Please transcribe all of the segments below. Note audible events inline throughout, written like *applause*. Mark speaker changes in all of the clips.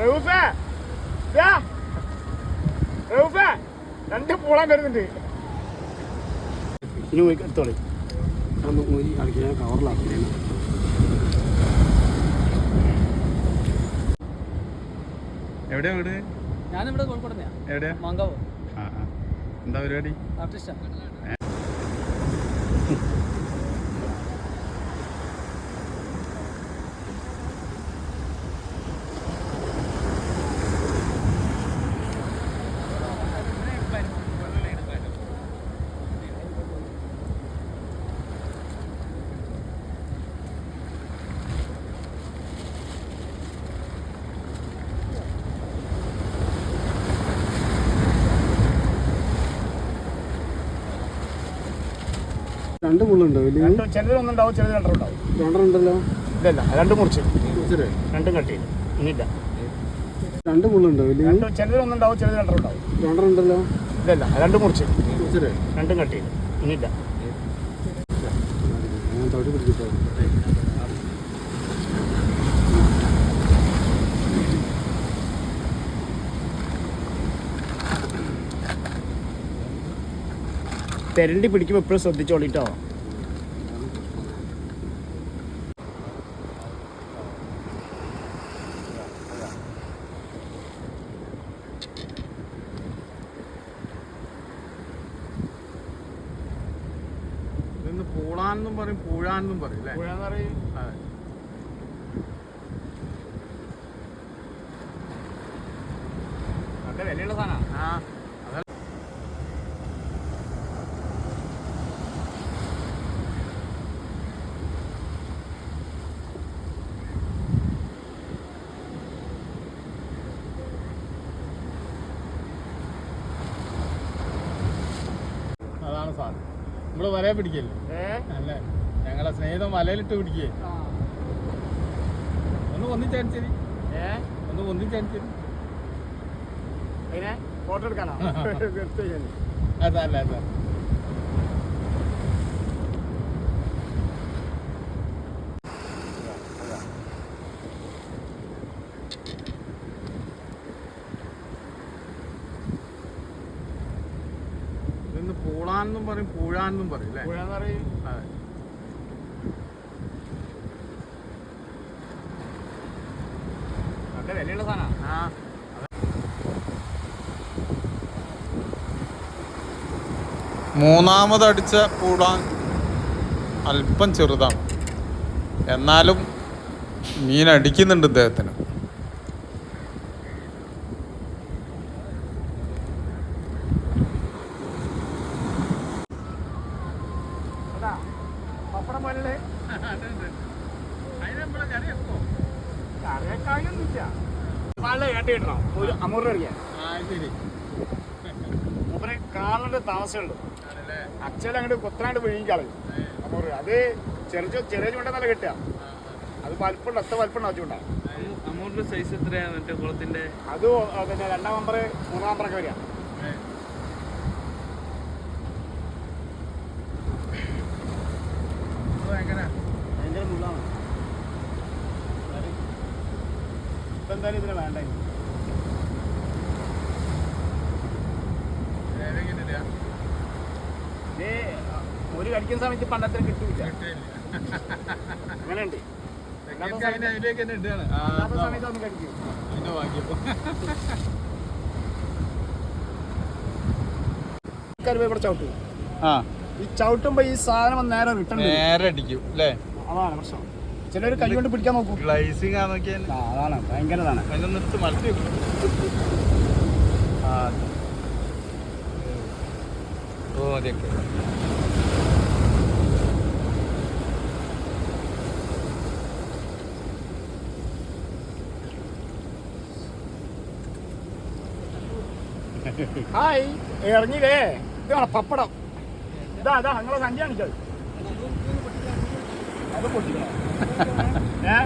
Speaker 1: റൗഫേ. റൗഫേ രണ്ട് പൂളാൻ വരുന്നുണ്ട്. ഇനി പോയി എടുത്തോളി.
Speaker 2: അടിക്കാൻ കവറിലാക്കി
Speaker 3: എവിടെയാ വീട്?
Speaker 4: ഞാനിവിടെ കോഴിക്കോട്
Speaker 3: എവിടെയാ?
Speaker 4: മാങ്കാവ്.
Speaker 3: ആ ആ. എന്താ പരിപാടി?
Speaker 4: ആർട്ടിസ്റ്റാ.
Speaker 2: രണ്ട് മുള്ളുണ്ടോ വലിയ?
Speaker 1: രണ്ടും ചിലത് ഒന്നുണ്ടാവും ചിലത് രണ്ടര ഉണ്ടാവും.
Speaker 2: രണ്ടെണ്ണുണ്ടല്ലോ
Speaker 1: ഇല്ലല്ല രണ്ട് മുറിച്ച് രണ്ടും കട്ട് ചെയ്തു ഇനിയില്ല.
Speaker 2: രണ്ട് മുള്ളുണ്ട് വലിയ?
Speaker 1: രണ്ടും ചിലത് ഒന്നുണ്ടാവും ചിലത് രണ്ടര ഉണ്ടാവും.
Speaker 2: രണ്ടെണ്ണുണ്ടല്ലോ
Speaker 1: ഇല്ലല്ല രണ്ട് മുറിച്ച് രണ്ടും കട്ട് ചെയ്തു ഇനിയില്ല.
Speaker 2: ഞാൻ തൊട്ടി പിടിച്ചിട്ടോ
Speaker 1: തെരണ്ടി പിടിക്കുമ്പോൾ എപ്പോഴും ശ്രദ്ധിച്ചോളിട്ടോ?
Speaker 3: പൂളാനെന്നും പറയും പൂഴാന്നും പറയും അല്ലേ?
Speaker 1: നല്ല വിലയുള്ള സാധനമാണ്
Speaker 3: ആ അതാണ് സാധനം. നമ്മൾ വരെ പിടിക്കല്ലേ? അല്ലേ? ഞങ്ങളെ സ്നേഹിതം വലയിലിട്ട് പിടിക്കേ. ഒന്ന് ഒന്നിച്ചടിച്ചേരി ഒന്ന് ഒന്നിച്ചടിച്ചേരി
Speaker 1: അതിനെ ഫോട്ടോ എടുക്കാനോ? *laughs* അതല്ല.
Speaker 3: അതല്ല അല്ല പൂളാന്നും പറയും പൂഴാന്നും പറയും അല്ലേ?
Speaker 1: പുഴയെന്ന് പറയും.
Speaker 3: അതെ.
Speaker 1: നല്ല വിലയുള്ള സാധനമാണ്
Speaker 3: ആ. മൂന്നാമത് അടിച്ച പൂടാൻ അല്പം ചെറുതാണ്. എന്നാലും മീൻ അടിക്കുന്നുണ്ട് ഇദ്ദേഹത്തിന്
Speaker 1: അതാ പപ്പടം പോലെ കറിയൊക്കായൊന്നുമില്ല നല്ല ഏട്ട കിട്ടണം ഒരു അമൂറ് അറിയാം മൂപ്പരെ കാണേണ്ട താമസമുള്ളൂ അച്ഛൻ അങ്ങോട്ട് കുത്തനായിട്ട് വിഴുങ്ങി കളയും അമൂറ് അത് ചെറിയ ചെറിയ ചൂണ്ട നല്ല കിട്ടുക അത് വലിപ്പമുണ്ട് അത്ര വലിപ്പമുണ്ട് ആ. ചൂണ്ട
Speaker 4: സൈസ് എത്രയാണ് മറ്റേ കുളത്തിന്റെ
Speaker 1: രണ്ടാം നമ്പർ മൂന്നാം നമ്പറൊക്കെ വരിക എന്തായാലും ഇതിനെ വേണ്ട. ഇത് ഒരു കടിക്കുന്ന സമയത്ത് പണ്ടത്തിന് കിട്ടൂല. അങ്ങനെയുണ്ട്. സമയത്ത് ഒന്ന് കടിക്കും. ഇവിടെ ചവിട്ടും.
Speaker 3: ആ.
Speaker 1: ഈ ചവിട്ടുമ്പോ ഈ സാധനം നേരെ റിട്ടേൺ
Speaker 3: നേരെ അടിക്കും അല്ലേ?
Speaker 1: അതാണ് പ്രശ്നം. ചിലർ കൈ കൊണ്ട് പിടിക്കാൻ നോക്കും.
Speaker 3: ഗ്ലൈസിങ് ആ നോക്കിയാൽ
Speaker 1: അതാണ്.
Speaker 3: ഭയങ്കരതാണ്. മലത്തി. ഓ
Speaker 1: ഹായ് ഇറങ്ങിയില്ലേ? ഇതാണ് പപ്പടം. ഇതാ ഇതാ നിങ്ങളെ സഞ്ചി കാണിച്ചത് അത് പൊട്ടിക്കണോ. ഏ?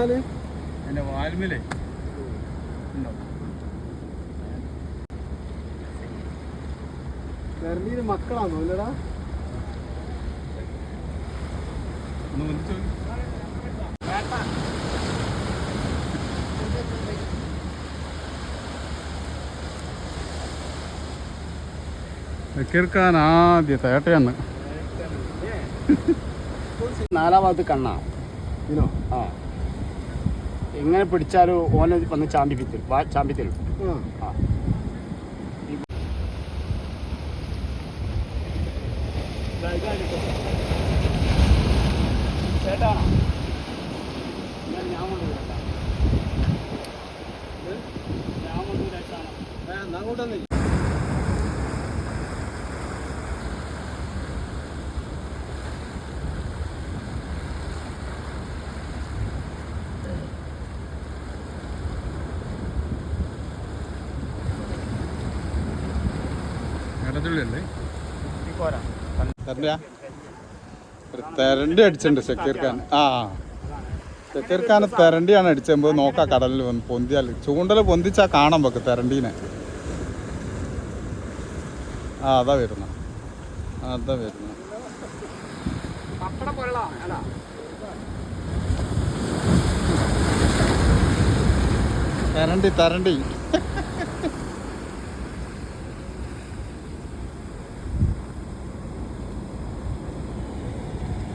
Speaker 2: എന്നാൽ
Speaker 3: എന്റെ വാൽമിലേ. ഉണ്ടോ?
Speaker 2: മക്കളാണോ അല്ലടാ?
Speaker 3: വെക്കിർക്കാൻ ആദ്യത്തെ ഏട്ടയാണ്
Speaker 1: നാലാം ഭാഗത്ത് കണ്ണാ.
Speaker 2: ഇനോ?
Speaker 1: ആ. എങ്ങനെ പിടിച്ചാലും ഓനെ വന്ന് ചാമ്പിത്തരും
Speaker 2: ആ.
Speaker 1: ആ.
Speaker 3: തെരണ്ടി അടിച്ചിട്ടുണ്ട് ഷക്കീർ ഖാൻ. ആ. ഷക്കീർ ഖാൻ തെരണ്ടിയാണ് അടിച്ചത് നോക്കാം കടലിൽ വന്ന് പൊന്തിയാൽ. ചൂണ്ടൽ പൊന്തിച്ചാ കാണാൻ വെക്ക് തെരണ്ടീനെ. ആ അതാ വരുന്ന. അതാ വരുന്ന. തെരണ്ടി തെരണ്ടി.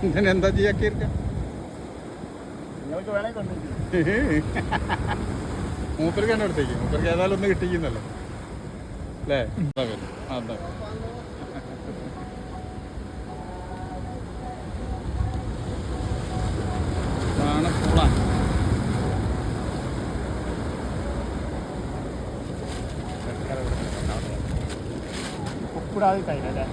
Speaker 3: ഇതിനെന്താ
Speaker 1: എന്താ കൊണ്ടുവരും
Speaker 3: മൂപ്പർക്ക് തന്നെ എടുത്തേക്ക്. മൂപ്പർക്ക് ഏതായാലും ഒന്ന് കിട്ടിക്കുന്നല്ലോ. അല്ലേ? അതാ വരും. അതാ ഇതാണ് പൂള
Speaker 1: ഉപ്പിടാതെ കഴിഞ്ഞല്ലേ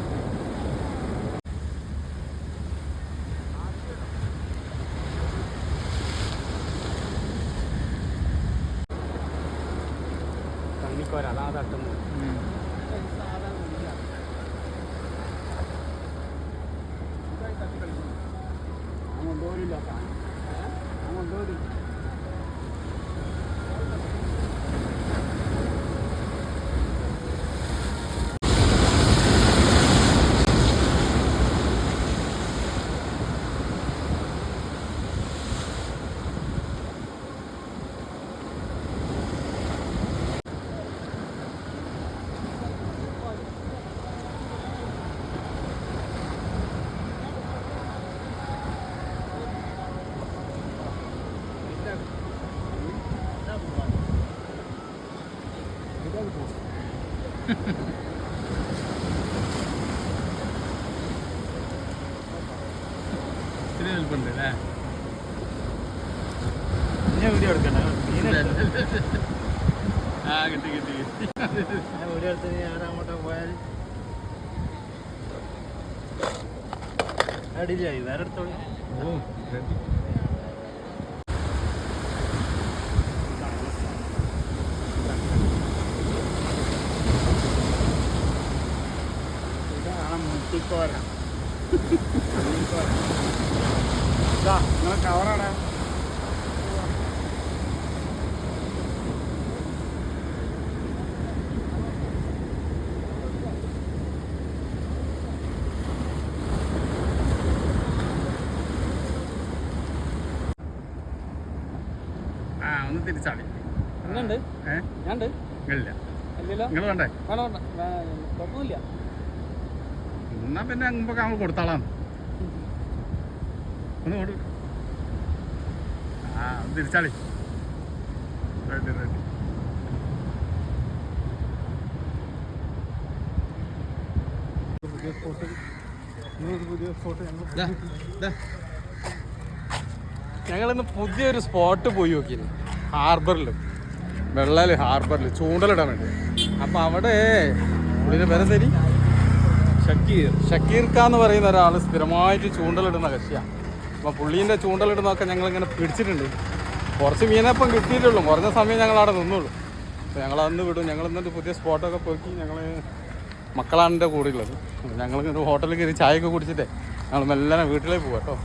Speaker 1: ഞാൻ കൊണ്ടുപോരില്ല ഞാൻ കൊണ്ടുപോരി
Speaker 3: ഇത്തിരി വലുപ്പമുണ്ട് അല്ലേ?
Speaker 1: ഞാൻ വീഡിയോ എടുക്കണ്ട.
Speaker 3: ആ കിട്ടി കിട്ടി കിട്ടി.
Speaker 1: ഞാൻ വീഡിയോ എടുത്ത് ഞാൻ അങ്ങോട്ട് പോയാൽ? അടിയിലായി വേറെ എടുത്തോളൂ.
Speaker 3: ഓ
Speaker 1: മുട്ടിക്കോര ഇതാ നിങ്ങൾ കവറാണ്
Speaker 3: ആ ഒന്ന് ഏ?
Speaker 4: ഞാനുണ്ട്?
Speaker 3: നിങ്ങളില്ല
Speaker 4: അല്ലല്ലോ
Speaker 3: നിങ്ങൾ വേണ്ടേ?
Speaker 4: വേണം വേണ്ട. വേ- കുഴപ്പമൊന്നുമില്ല.
Speaker 3: എന്നാ പിന്നെ മുമ്പൊക്കെ നമ്മൾ കൊടുത്താളാണ് ഒന്ന് കൊടു. ആ തിരിച്ചാളി. Ready ready.
Speaker 5: ഞങ്ങളിന്ന് പുതിയൊരു സ്പോട്ട് പോയി നോക്കിയില്ല ഹാർബറിൽ വെള്ളാൽ ഹാർബറിൽ ചൂണ്ടലിടാൻ വേണ്ടി. അപ്പം അവിടെ പേരെ തരി ഷക്കീർ. ഷക്കീർ ഖാൻ എന്ന് പറയുന്ന ഒരാൾ സ്ഥിരമായിട്ട് ചൂണ്ടലിടുന്ന കക്ഷിയാണ് അപ്പം പുള്ളീന്റെ ചൂണ്ടലിടുന്നതൊക്കെ ഞങ്ങളിങ്ങനെ പിടിച്ചിട്ടുണ്ട്. കുറച്ച് മീനപ്പം കിട്ടിയിട്ടുള്ളൂ. കുറഞ്ഞ സമയം ഞങ്ങൾ അവിടെ നിന്നുള്ളൂ. അപ്പോൾ ഞങ്ങൾ അന്ന് വിടും. ഞങ്ങൾ എന്നിട്ട് പുതിയ സ്പോട്ടൊക്കെ പോക്കി ഞങ്ങൾ മക്കളാണ് എന്റെ കൂടെ ഉള്ളത് ഞങ്ങൾ ഹോട്ടലിൽ കയറി ചായയൊക്കെ കുടിച്ചിട്ടേ ഞങ്ങൾ മെല്ലെ വീട്ടിലേക്ക് പോകാം കേട്ടോ